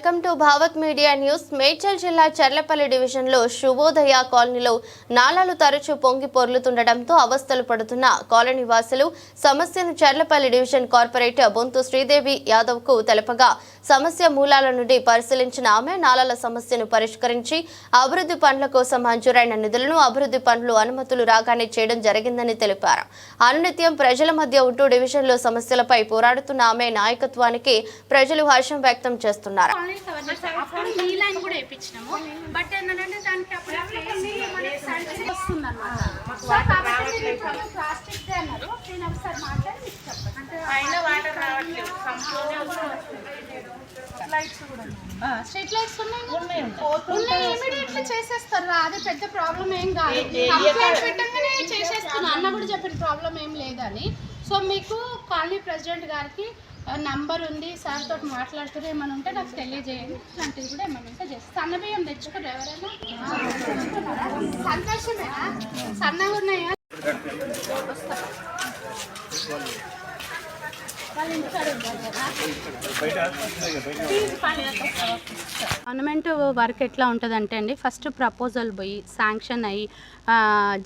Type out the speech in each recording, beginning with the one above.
Welcome to Bhavat media news. Medchal జిల్లా చర్లపల్లి డివిజన్లో శుభోదయ కాలనీలో నాలాలు తరచూ పొంగి పొర్లుతుండటంతో అవస్థలు పడుతున్న కాలనీ వాసులు సమస్యను చర్లపల్లి డివిజన్ కార్పొరేటర్ బొంతు శ్రీదేవి యాదవ్కు తెలపగా సమస్య మూలాల నుండి పరిశీలించిన ఆమె నాలాల సమస్యను పరిష్కరించి అభివృద్ధి పనుల కోసం మంజూరైన నిధులను అభివృద్ధి పనులు అనుమతులు రాగానే చేయడం జరిగిందని తెలిపారు. అనునిత్యం ప్రజల మధ్య ఉంటూ డివిజన్లో సమస్యలపై పోరాడుతున్న ఆమె నాయకత్వానికి ప్రజలు హర్షం వ్యక్తం చేస్తున్నారు. కాలనీ కవర్ చేస్తాం అప్పుడు నీ లైన్ కూడా వేయించినాము బట్ ఏంటంటే దానికి అప్పుడు వస్తుంది అనమాట ప్లాస్టిక్ దే అన్నారు. నేను ఒకసారి మాట్లాడి మీకు చెప్పండి అంటే పైన వాటర్ రావట్లేదు. సంపులోనే స్ట్రీట్ లైట్స్ ఉన్నాయి. ఉన్నాయి ఇమీడియట్లీ చేసేస్తారు అది పెద్ద ప్రాబ్లం ఏం కాదు. కంప్లైంట్ పెట్టంగానే చేసేస్తున్నా. అన్న కూడా చెప్పిన ప్రాబ్లం ఏం లేదని. సో మీకు కాలనీ ప్రెసిడెంట్ గారికి నంబర్ ఉంది సార్ తోటి మాట్లాడుతున్నారు ఏమైనా ఉంటే నాకు తెలియజేయండి. ఇట్లాంటివి కూడా ఏమైనా ఉంటే చేస్తాను. సన్న బియ్యం తెచ్చుకోరు ఎవరైనా? సంతోషమేనా? సన్నగా ఉన్నాయా? వాళ్ళ ఇంటికాడ ఉంటారు కదా. గవర్నమెంట్ వర్క్ ఎట్లా ఉంటుంది అంటే అండి ఫస్ట్ ప్రపోజల్ పోయి శాంక్షన్ అయ్యి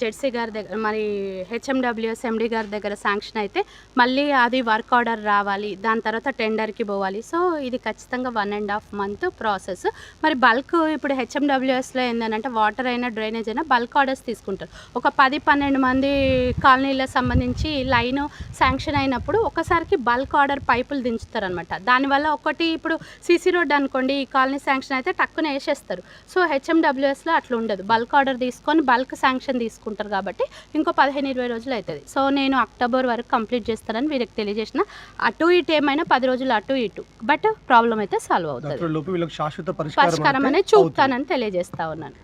జెడ్సీ గారి దగ్గర మరి హెచ్ఎండబ్ల్యూఎస్ ఎండి గారి దగ్గర శాంక్షన్ అయితే మళ్ళీ అది వర్క్ ఆర్డర్ రావాలి దాని తర్వాత టెండర్కి పోవాలి. సో ఇది ఖచ్చితంగా one and half month process. మరి బల్క్ ఇప్పుడు హెచ్ఎండబ్ల్యూఎస్లో ఏంటంటే వాటర్ అయినా డ్రైనేజ్ అయినా బల్క్ ఆర్డర్స్ తీసుకుంటారు. ఒక పది పన్నెండు మంది కాలనీలకు సంబంధించి లైన్ శాంక్షన్ అయినప్పుడు ఒకసారికి బల్క్ ఆర్డర్ పైపులు దించుతారు అనమాట దానివల్ల ఒకటి ఇప్పుడు సీసీ రోడ్ అనుకోండి ఈ కాలనీ శాంక్షన్ అయితే టక్కున వేసేస్తారు. సో హెచ్ఎండబ్ల్యూఎస్లో అట్లా ఉండదు. బల్క్ ఆర్డర్ తీసుకొని బల్క్ శాంక్షన్ తీసుకుంటారు కాబట్టి ఇంకో పదిహేను ఇరవై రోజులు అవుతుంది సో నేను అక్టోబర్ వరకు కంప్లీట్ చేస్తానని వీరికి తెలియజేసిన అటు ఇటు ఏమైనా పది రోజులు అటు ఇటు. బట్ ప్రాబ్లం అయితే సాల్వ్ అవుతుంది. పరిష్కారం అనేది చూపుతానని తెలియజేస్తా ఉన్నాను.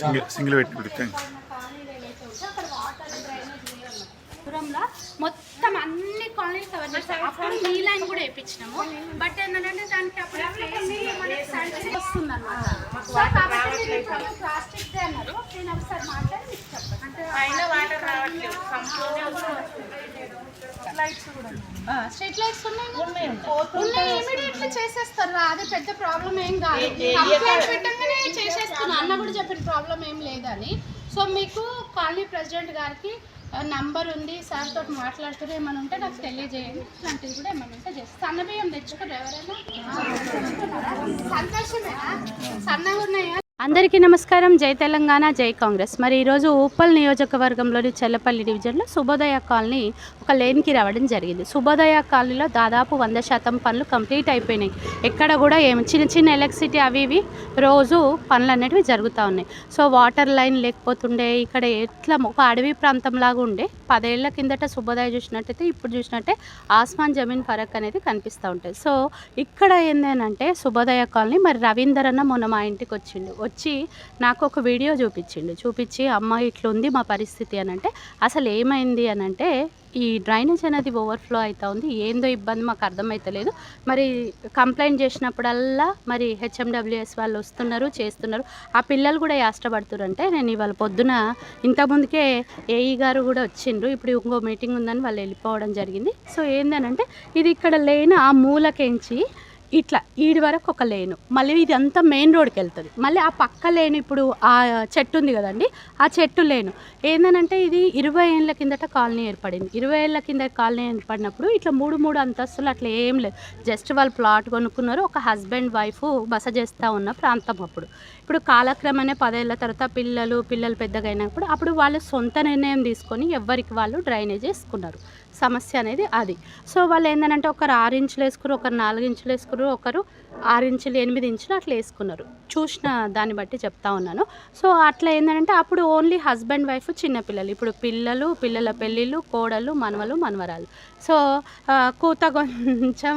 సింగిల్ సింగిల్ పెట్టి దూరంలో మొత్తం అన్ని కాలనీస్ కవర్ చేస్తాం అప్పుడు నీ లైన్ కూడా వేయించినాము. బట్ ఏంటంటే దానికి అప్పుడు వస్తుంది అనమాట ప్లాస్టిక్ దే అన్నారు. నేను ఒకసారి మాట్లాడి మీకు స్ట్రీట్ లైట్స్ ఉన్నాయి. ఉన్నాయి ఇమీడియట్లీ చేసేస్తారు రా, అది పెద్ద ప్రాబ్లం ఏం కాదు. కంప్లైంట్ పెట్టంగానే చేసేస్తున్నా. అన్న కూడా చెప్పిన ప్రాబ్లం ఏం లేదని. సో మీకు కాలనీ ప్రెసిడెంట్ గారికి నంబర్ ఉంది సార్ తోటి మాట్లాడుతున్నారు ఏమైనా ఉంటే నాకు తెలియజేయండి. ఇట్లాంటివి కూడా ఏమైనా ఉంటే చేస్తాను సన్న బియ్యం తెచ్చుకోరు ఎవరైనా? సంతోషమేనా సన్నగా ఉన్నాయా అందరికీ నమస్కారం. జై తెలంగాణ జై కాంగ్రెస్. మరి ఈరోజు ఉప్పల్ నియోజకవర్గంలోని చెల్లపల్లి డివిజన్లో శుభోదయ కాలనీ ఒక లేన్కి రావడం జరిగింది. శుభోదయ కాలనీలో దాదాపు వంద శాతం పనులు కంప్లీట్ అయిపోయినాయి. ఎక్కడ కూడా ఏమి చిన్న చిన్న ఎలక్ట్రిసిటీ అవి ఇవి రోజు పనులు అనేటివి జరుగుతూ ఉన్నాయి. సో వాటర్ లైన్ లేకపోతుండే ఇక్కడ ఎట్లా ఒక అడవి ప్రాంతం లాగా ఉండే పదేళ్ళ కిందట శుభోదయ చూసినట్టయితే ఇప్పుడు చూసినట్టే ఆస్మాన్ జమీన్ ఫరక్ అనేది కనిపిస్తూ ఉంటుంది. సో ఇక్కడ ఏంటంటే శుభోదయ కాలనీ మరి రవీందర్ అన్న మొన్న మా ఇంటికి వచ్చిండు. వచ్చి నాకు ఒక వీడియో చూపించిండు. చూపించి అమ్మ ఇట్లుంది మా పరిస్థితి అని అంటే అసలు ఏమైంది అని అంటే ఈ డ్రైనేజ్ అనేది ఓవర్ఫ్లో అవుతా ఉంది. ఏందో ఇబ్బంది మాకు అర్థమవుతలేదు మరి కంప్లైంట్ చేసినప్పుడల్లా మరి హెచ్ఎండబ్ల్యూఎస్ వాళ్ళు వస్తున్నారు చేస్తున్నారు. ఆ పిల్లలు కూడా యాష్టపడుతున్నారు అంటే నేను ఇవాళ పొద్దున ఇంతకుముందుకే ఏఈ గారు కూడా వచ్చిండ్రు. ఇప్పుడు ఇంకో మీటింగ్ ఉందని వాళ్ళు వెళ్ళిపోవడం జరిగింది. సో ఏందనంటే ఇది ఇక్కడ లేని ఆ మూలకెంచి ఇట్లా ఈడి వరకు ఒక లేను. మళ్ళీ ఇది అంతా మెయిన్ రోడ్కి వెళ్తుంది మళ్ళీ ఆ పక్క లేను ఇప్పుడు ఆ చెట్టు ఉంది కదండి ఆ చెట్టు లేను. ఏందనంటే ఇది ఇరవై ఏళ్ళ కిందట కాలనీ ఏర్పడింది. ఇరవై ఏళ్ళ కింద కాలనీ ఏర్పడినప్పుడు ఇట్లా మూడు మూడు అంతస్తులు అట్లా ఏం లేదు. జస్ట్ వాళ్ళు ప్లాట్ కొనుక్కున్నారు ఒక హస్బెండ్ వైఫ్ బస చేస్తూ ఉన్న ప్రాంతం అప్పుడు. ఇప్పుడు కాలక్రమేణా పదేళ్ళ తర్వాత పిల్లలు పిల్లలు పెద్దగా అయినప్పుడు అప్పుడు వాళ్ళు సొంత నిర్ణయం తీసుకొని ఎవరికి వాళ్ళు డ్రైనేజ్ వేసుకున్నారు. సమస్య అనేది అది. సో వాళ్ళు ఏంటంటే ఒకరు ఆరు ఇంచులు వేసుకున్నారు ఒకరు నాలుగు ఇంచులు వేసుకున్నారు. ఒకరు ఆరు ఇంచులు ఎనిమిది ఇంచులు అట్లా వేసుకున్నారు. చూసిన దాన్ని బట్టి చెప్తా ఉన్నాను. సో అట్లా ఏంటంటే అప్పుడు ఓన్లీ హస్బెండ్ వైఫ్ చిన్న పిల్లలు. ఇప్పుడు పిల్లలు పిల్లల పెళ్ళిళ్ళు కోడలు మనవలు మనవరాలు. సో కూత కొంచెం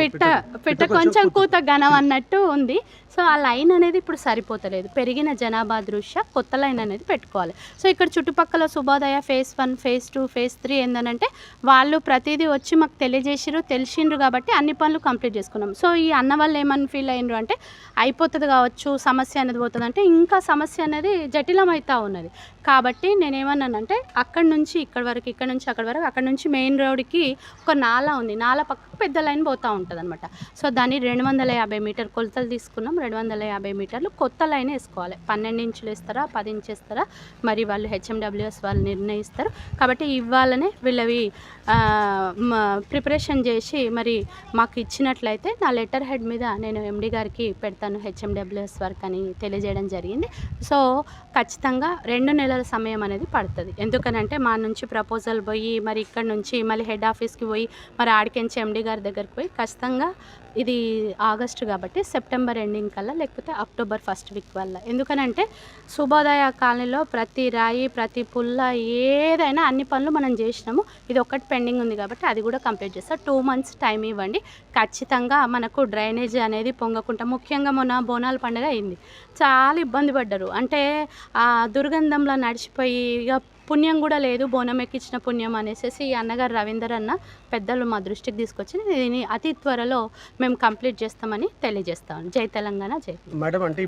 పిట్ట పిట్ట కొంచెం కూత. ఘనం అన్నట్టు ఉంది. సో ఆ లైన్ అనేది ఇప్పుడు సరిపోతలేదు. పెరిగిన జనాభా దృష్ట్యా కొత్త లైన్ అనేది పెట్టుకోవాలి. సో ఇక్కడ చుట్టుపక్కల Subhodaya phase one phase two phase three ఏంటంటే వాళ్ళు ప్రతిదీ వచ్చి మాకు తెలియజేసిర్రు తెలిసిండ్రు కాబట్టి అన్ని పనులు కంప్లీట్ చేసుకున్నాం. సో ఈ అన్న వాళ్ళు ఏమని ఫీల్ అయినరు అంటే అయిపోతుంది కావచ్చు సమస్య అనేది పోతుంది అంటే ఇంకా సమస్య అనేది జటిలమవుతూ ఉన్నది. కాబట్టి నేనేమన్నానంటే అక్కడి నుంచి ఇక్కడ వరకు ఇక్కడ నుంచి అక్కడ వరకు అక్కడ నుంచి మెయిన్ రోడ్కి ఒక నాలా ఉంది. నాలా పక్కకు పెద్ద లైన్ పోతూ ఉంటుంది అనమాట సో దాన్ని రెండు వందల యాభై మీటర్ కొలతలు తీసుకున్నాం. రెండు వందల యాభై మీటర్లు కొత్త లైన్ వేసుకోవాలి. పన్నెండు ఇంచులు వేస్తారా పది ఇంచు ఇస్తారా మరి వాళ్ళు హెచ్ఎండబ్ల్యూఎస్ వాళ్ళు నిర్ణయిస్తారు. కాబట్టి ఇవ్వాలనే వీళ్ళవి ప్రిపరేషన్ చేసి మరి మాకు ఇచ్చినట్లయితే నా లెటర్ హెడ్ మీద నేను ఎండి గారికి పెడతాను హెచ్ఎండబ్ల్యూఎస్ వర్క్ అని తెలియజేయడం జరిగింది. సో ఖచ్చితంగా రెండు నెలల సమయం అనేది పడుతుంది. ఎందుకనంటే మా నుంచి ప్రపోజల్ పోయి మరి ఇక్కడ నుంచి మళ్ళీ హెడ్ ఆఫీస్కి పోయి మరి ఆడికెంచి ఎండి గారి దగ్గరికి పోయి ఖచ్చితంగా ఇది ఆగస్టు కాబట్టి సెప్టెంబర్ ఎండింగ్ కల్లా లేకపోతే అక్టోబర్ ఫస్ట్ వీక్ వల్ల. ఎందుకనంటే శుభోదయ కాలనీలో ప్రతి రాయి ప్రతి పుల్ల ఏదైనా అన్ని పనులు మనం చేసినాము. ఇది ఒక్కటి పెండింగ్ ఉంది కాబట్టి అది కూడా కంప్లీట్ చేస్తాం. టూ మంత్స్ టైం ఇవ్వండి. ఖచ్చితంగా మనకు డ్రైనేజ్ అనేది పొంగకుండా ముఖ్యంగా మొన్న బోనాల పండుగ అయింది. చాలా ఇబ్బంది పడ్డారు. అంటే ఆ దుర్గంధంలో నడిచిపోయి ఇక పుణ్యం కూడా లేదు బోనం ఎక్కించిన పుణ్యం అనేసి ఈ అన్నగారు రవీందర్ అన్న పెద్దలు మా దృష్టికి తీసుకొచ్చి దీన్ని అతి త్వరలో మేము కంప్లీట్ చేస్తామని తెలియజేస్తాం. జై తెలంగాణ జై మేడం అంటే